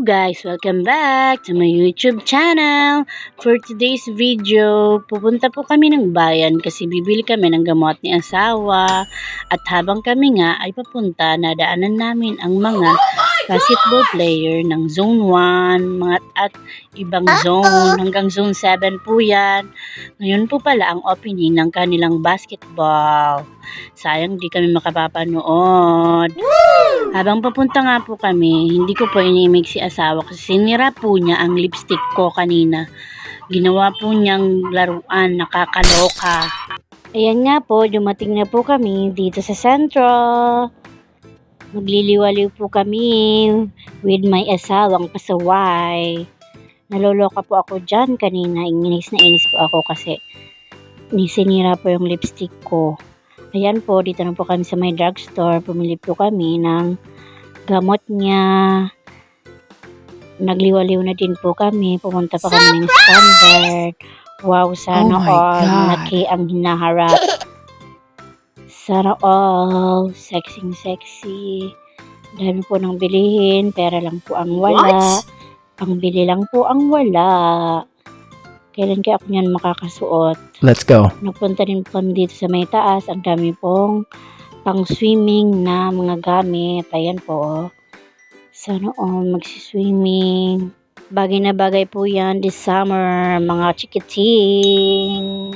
guys! Welcome back to my YouTube channel. For today's video, pupunta po kami ng bayan kasi bibili kami ng gamot ni asawa. At habang kami nga ay papunta, nadaanan namin ang mga basketball player ng Zone 1 mga at ibang zone hanggang Zone 7 po yan. Ngayon po pala ang opening ng kanilang basketball. Sayang di kami makapapanood. Habang papunta nga po kami, hindi ko po inimig si asawa kasi sinira po niya ang lipstick ko kanina. Ginawa po niyang laruan, nakakaloka. Ayan nga po, dumating na po kami dito sa sentro. Magliliwaliw po kami with my asawang pasaway. Naloloka po ako dyan kanina. Inis na inis po ako kasi nisinira po yung lipstick ko. Ayan po, dito na po kami sa may drugstore. Pumili po kami ng gamot niya. Nagliwaliw na din po kami. Pumunta pa kami ng standard. Wow, sana Oh all. Malaki ang hinaharap. Sana all. Sexy, sexy. Dami po ng bilihin. Pera lang po ang wala. What? Ang bili lang po ang wala. Kailan kaya ako niyan makakasuot? Let's go. Nagpunta rin po kami dito sa may taas. Ang dami pong pang swimming na mga gamit. Ayan po. oh. Sana all magsiswimming. Bagay na bagay po yan this summer, mga chikiting.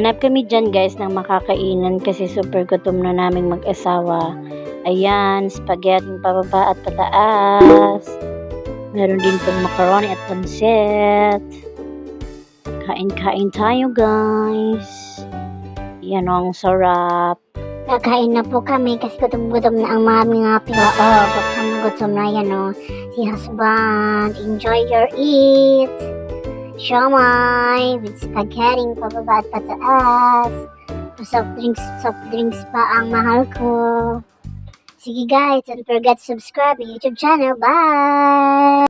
Naghanap kami dyan guys ng makakainan kasi super gutom na naming mag-asawa. Ayan, spaghetti pababa at pataas. Meron din pong macaroni at pancit. Kain-kain tayo guys. Yan ang sarap. Kakain na po kami kasi gutom-gutom na ang mga mga pila. Oo, gutom-gutom na yan o. Si husband, enjoy your eat. Siomay with spaghetti pababa at pataas. Soft drinks, soft drinks pa ang mahal ko. Sige guys, don't forget to subscribe my YouTube channel. Bye!